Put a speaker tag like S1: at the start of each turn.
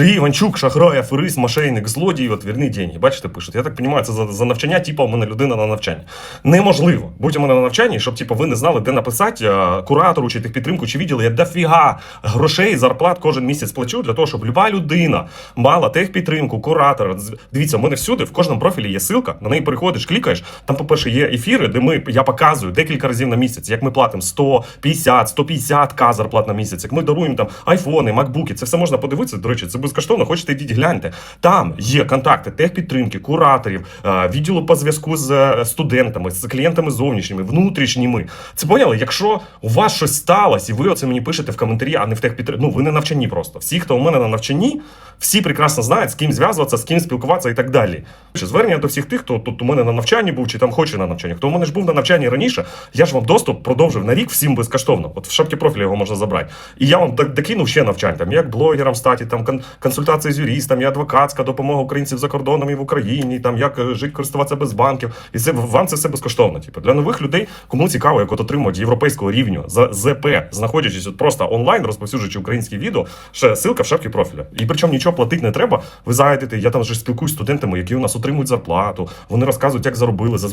S1: Сергій Іванчук, шахрай, аферист, мошенник, злодій, от вірні деньги. Бачите, пишуть. Я так розумію, це за, за навчання, типу, у мене людина на навчанні. Неможливо. Будь у мене на навчанні, щоб типу, ви не знали, де написати куратору чи техпідтримку, чи відділ. Я дофіга грошей, зарплат кожен місяць плачу для того, щоб люба людина мала техпідтримку, куратора. Дивіться, у мене всюди, в кожному профілі є ссылка, на неї переходиш, клікаєш. Там, по-перше, є ефіри, де ми, я показую декілька разів на місяць, як ми платимо 150, 150 к зарплат на місяць, як ми даруємо там айфони, макбуки. Це все можна подивитися. До речі, це безкоштовно. Хочете йдіть гляньте. Там є контакти техпідтримки, кураторів, е, відділу по зв'язку з е, студентами, з клієнтами зовнішніми, внутрішніми. Це поняли? Якщо у вас щось сталося, і ви оце мені пишете в коментарі, а не в техпідтримці, ну ви не навчані просто. Всі, хто у мене на навчанні, всі прекрасно знають, з ким зв'язуватися, з ким спілкуватися і так далі. Звернення до всіх тих, хто тут у мене на навчанні був чи там хоче на навчанні. Хто у мене ж був на навчанні раніше, я ж вам доступ продовжив на рік всім безкоштовно. От в шапці профіля його можна забрати. І я вам докинув ще навчань, там як блогерам стати, там консультації з юристами, адвокатська допомога українців за кордоном і в Україні, там як е, жити, користуватися без банків. І це вам це все безкоштовно. Типу для нових людей, кому цікаво, як от отримувати європейського рівню за ЗП, знаходячись от просто онлайн, розповсюджуючи українські відео. Ще ссылка в шапці профіля. І причому нічого платити не треба. Ви зайдете. Я там вже спілкуюсь з студентами, які у нас отримують зарплату. Вони розказують, як заробили. Зазвичай